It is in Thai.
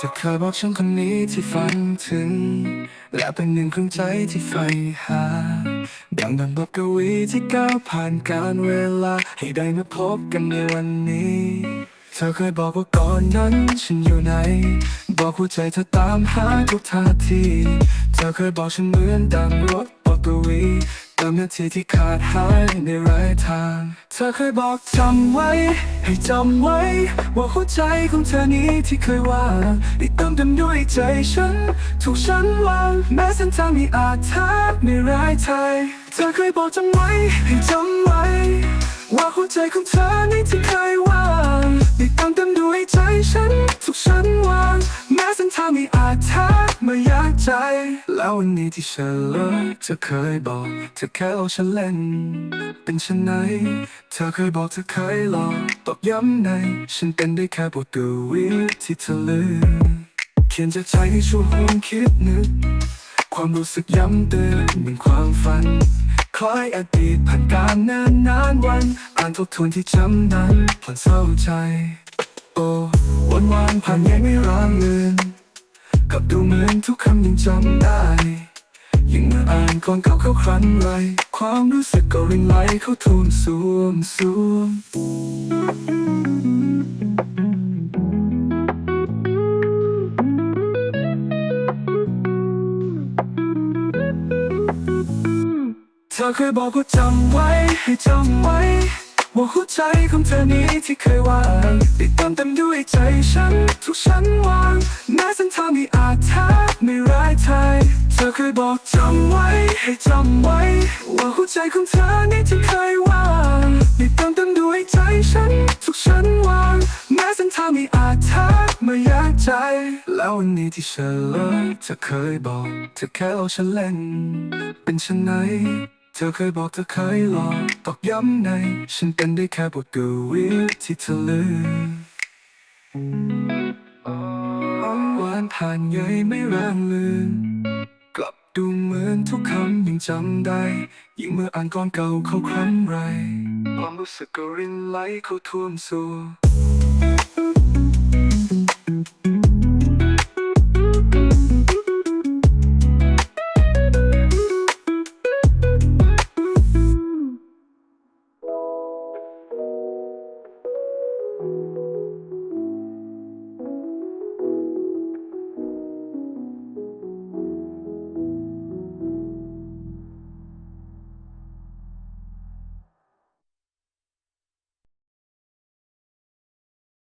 จะเคยบอกฉันคนนี้ที่ฝันถึง และเป็นหนึ่งครึ่งใจที่ใฝ่หาดังดังบทกวีที่ก้าวผ่านการเวลา ให้ได้มาพบกันในวันนี้ เธอเคยบอกว่าก่อนนั้นฉันอยู่ไหน บอกหัวใจเธอตามหาทุกท่าที เธอเคยบอกฉันเหมือนดังรถบทกวี นาทีที่ขาดหายในไร้ทาง เธอเคยบอกจำไว้ ให้จำไว้ ว่าหัวใจของเธอนี้ที่เคยว่างได้เติมเต็มด้วยใจฉัน ถูกฉันวางแม้เส้นทางมีอาจทักในรายทายเธอเคยบอกจำไว้ ให้จำไว้ ว่าหัวใจของเธอนี้ที่เคย แม้เส้นทามีอาจทักมายากใจ แล้ววันนี้ที่เฉลยเธอเคยบอก เธอแค่เอาฉันเล่น เป็นฉันไหน เธอเคยบอกเธอเคยลองตอกย้ำใน ฉันเป็นได้แค่บทกวีที่เธอลืมเขียนจากใจให้ชวนคิดนึก ความรู้สึกย้ำเตือนเหมือนความฝันคล้ายอดีตผ่านการนานนานวัน อ่านทบทวนที่จำนั้นผ่อนเศร้าใจ โอ้วันวานผ่านยังไม่ร้างเลือ ดูเหมือนทุกคำยังจำได้ ยิ่งเมื่ออ่านก่อนเก่าเข้าครั้นไร ความรู้สึกก็รินไหลเข้าทูนสวมสวมเธอเคยบอกว่าจำไว้ให้จำไว้ว่าหัวใจของเธอนี้ที่เคยวางได้เติมเต็มด้วยใจฉัน ทุกฉันวาง แม้ามีอาจทักไม่ร้ายทายเธอเคยบอกจำไว้ให้จำไว้ ว่าหัวใจของเธอนี้ที่เคยว่างได้เติมเต็มด้วยใจฉัน ทุกฉันวาง แม้เส้นทางมีอาจทักมายากใจ แล้ววันนี้ที่เฉลยเธอเคยบอกเธอแค่เอาฉันเล่น เป็นฉันไหนเธอเคยบอกเธอเคยหลองตอกย้ำใน ฉันเป็นได้แค่บทกวีที่เธอลืมานเยยไม่ร่างลืมกลับดูเหมือนทุกคำยังจำได้ ยิ่งเมื่ออ่านก่อนเก่าเขาครั้งไร ความรู้สึกก็รินไหลเข้าท่วมสู่